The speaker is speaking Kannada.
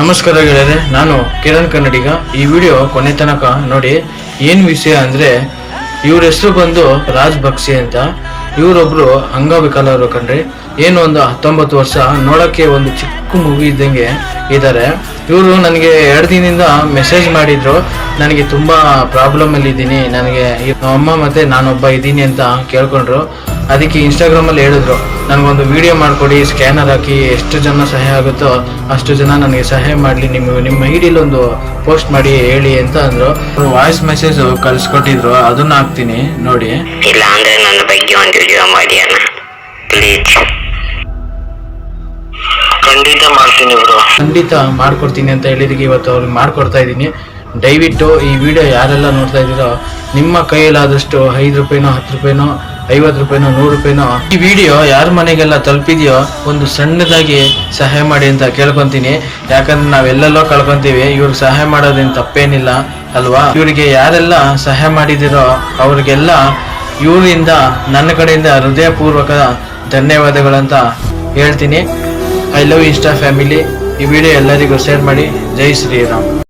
ನಮಸ್ಕಾರ ಗೆಳೆಯರೆ, ನಾನು ಕಿರಣ್ ಕನ್ನಡಿಗ. ಈ ವಿಡಿಯೋ ಕೊನೆ ತನಕ ನೋಡಿ, ಏನು ವಿಷಯ ಅಂದ್ರೆ, ಇವ್ರ ಹೆಸರು ಬಂದು ರಾಜ್ ಬಕ್ಸಿ ಅಂತ. ಇವರೊಬ್ರು ಅಂಗವಿಕಲರು ಕಣ್ರಿ. ಏನು ಒಂದು ಹತ್ತೊಂಬತ್ತು ವರ್ಷ ನೋಡಕ್ಕೆ ಒಂದು ಚಿಕ್ಕ ಮಗು ಇದ್ದಂಗೆ ಇದ್ದಾರೆ ಇವರು ನನಗೆ ಎರಡು ದಿನದಿಂದ ಮೆಸೇಜ್ ಮಾಡಿದ್ರು. ನನಗೆ ತುಂಬಾ ಪ್ರಾಬ್ಲಮ್ ಅಲ್ಲಿ ಇದ್ದೀನಿ ನನಗೆ ಅಮ್ಮ ಮತ್ತೆ ನಾನೊಬ್ಬ ಇದ್ದೀನಿ ಅಂತ ಕೇಳ್ಕೊಂಡ್ರು. ಅದಕ್ಕೆ ಇನ್ಸ್ಟಾಗ್ರಾಮಲ್ಲಿ ಹೇಳಿದ್ರು ನನಗೊಂದು ವಿಡಿಯೋ ಮಾಡ್ಕೊಡಿ ಸ್ಕ್ಯಾನರ್ ಹಾಕಿ ಎಷ್ಟು ಜನ ಸಹಾಯ ಆಗುತ್ತೋ ಅಷ್ಟು ಜನ ನನಗೆ ಸಹಾಯ ಮಾಡಲಿ ನಿಮ್ಮ ನಿಮ್ಮ ಐಡಿಯಲ್ಲಿ ಒಂದು ಪೋಸ್ಟ್ ಮಾಡಿ ಹೇಳಿ ಅಂತ ಅಂದರು. ಅವರು ವಾಯ್ಸ್ ಮೆಸೇಜ್ ಕಳಿಸ್ಕೊಟ್ಟಿದ್ರು ಅದನ್ನ ಹಾಕ್ತೀನಿ ನೋಡಿ. ಇಲ್ಲ ಅಂದ್ರೆ ನನ್ನ ಬಗ್ಗೆ ಒಂದು ವಿಡಿಯೋ ಮಾಡಿ ಅಣ್ಣ ಪ್ಲೀಸ್ ಖಂಡಿತ ಮಾಡ್ತೀನಿ ಬ್ರೋ. ಖಂಡಿತ ಮಾಡ್ಕೊಡ್ತೀನಿ ಅಂತ ಹೇಳಿದಕ್ಕೆ ಇವತ್ತು ಅವ್ರಿಗೆ ಮಾಡ್ಕೊಡ್ತಾ ಇದ್ದೀನಿ. ದಯವಿಟ್ಟು ಈ ವಿಡಿಯೋ ಯಾರೆಲ್ಲ ನೋಡ್ತಾ ಇದ್ದೀರೋ, ನಿಮ್ಮ ಕೈಯಲ್ಲಾದಷ್ಟು ಐದು ರೂಪಾಯಿನೋ, ಹತ್ತು ರೂಪಾಯಿನೋ, ಐವತ್ತು ರೂಪಾಯಿನೋ, ನೂರು ರೂಪಾಯಿನೋ, ಈ ವಿಡಿಯೋ ಯಾರ ಮನೆಗೆಲ್ಲ ತಲುಪಿದೆಯೋ ಒಂದು ಸಣ್ಣದಾಗಿ ಸಹಾಯ ಮಾಡಿ ಅಂತ ಕೇಳ್ಕೊತೀನಿ. ಯಾಕಂದ್ರೆ ನಾವೆಲ್ಲೆಲ್ಲೋ ಕಳ್ಕೊತೀವಿ, ಇವ್ರಿಗೆ ಸಹಾಯ ಮಾಡೋದೇನು ತಪ್ಪೇನಿಲ್ಲ, ಅಲ್ವಾ? ಇವರಿಗೆ ಯಾರೆಲ್ಲ ಸಹಾಯ ಮಾಡಿದಿರೋ ಅವ್ರಿಗೆಲ್ಲ ಇವರಿಂದ, ನನ್ನ ಕಡೆಯಿಂದ ಹೃದಯಪೂರ್ವಕ ಧನ್ಯವಾದಗಳಂತ ಹೇಳ್ತೀನಿ. ಐ ಲವ್ ಇನ್ಸ್ಟಾ ಫ್ಯಾಮಿಲಿ ಈ ವಿಡಿಯೋ ಎಲ್ಲರಿಗೂ ಶೇರ್ ಮಾಡಿ. ಜೈ ಶ್ರೀರಾಮ್.